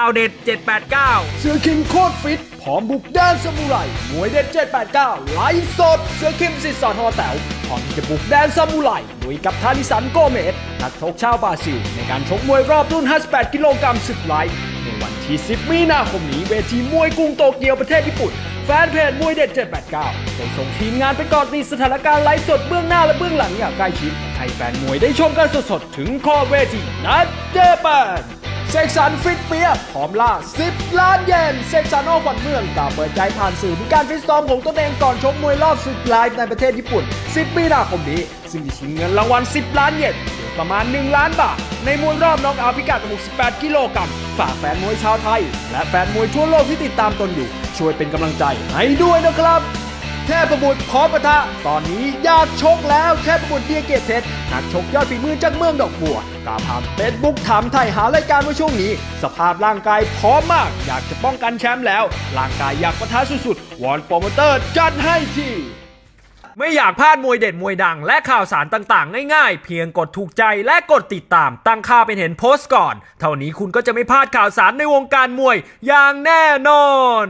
ข่าวเด็ด 789 เสือคิมโคตรฟิตพร้อมบุกแดนสมุไรมวยเด็ด 789 ไลฟ์สด เสือคิมสิทธิ์สอนฮอแต๋วพร้อมจะบุกแดนสมุไรลุยกับทาริสันโกเมสนักชกชาวบราซิล ในการชกมวยรอบรุ่น 58 กิโลกรัมสึกไลท์ในวันที่ 10 มีนาคมนี้เวทีมวยกรุงโตเกียวประเทศญี่ปุ่นแฟนเพจมวยเด็ด 789ได้ส่งทีมงานไปเกาะติดสถานการณ์ไลฟ์สดเบื้องหน้าและเบื้องหลังอย่างใกล้ชิดให้แฟนมวยได้ชมกันสดๆถึงขอบเวทีนัดเจแปน เสกสรรฟิตเปียพร้อมล่า 10 ล้านเยนเสกสรรออกขวัญเมืองกล่าวเปิดใจผ่านสื่อถึงการฟิตซ้อมของตนเองก่อนชกมวยรอบสุดไลฟ์ในประเทศญี่ปุ่น 10 มีนาคมนี้ ซึ่งจะชิงเงินรางวัล 10 ล้านเยนหรือประมาณ 1 ล้านบาท ในมวยรอบน็อกเอาท์พิกัด 68 กิโลกรัมฝากแฟนมวยชาวไทย และแฟนมวยทั่วโลกที่ติดตามตนอยู่ ช่วยเป็นกำลังใจให้ด้วยนะครับ เทพบุตรพร้อมปะทะ ตอนนี้อยากชกแล้วเทพบุตรเบียเกตเพชรนักชกยอดฝีมือจากเมืองดอกบัวกล่าวผ่านเฟซบุ๊กถามไทยหารายการว่าช่วงนี้ สภาพร่างกายพร้อมมาก อยากจะป้องกันแชมป์แล้ว ร่างกายอยากปะทะสุดๆวอนโปรโมเตอร์จัดให้ทีไม่อยากพลาดมวยเด็ดมวยดัง และข่าวสารต่างๆ ง่ายๆ เพียงกดถูกใจและกดติดตาม ตั้งค่าเป็นเห็นโพสต์ก่อน เท่านี้คุณก็จะไม่พลาดข่าวสารในวงการมวยอย่างแน่นอน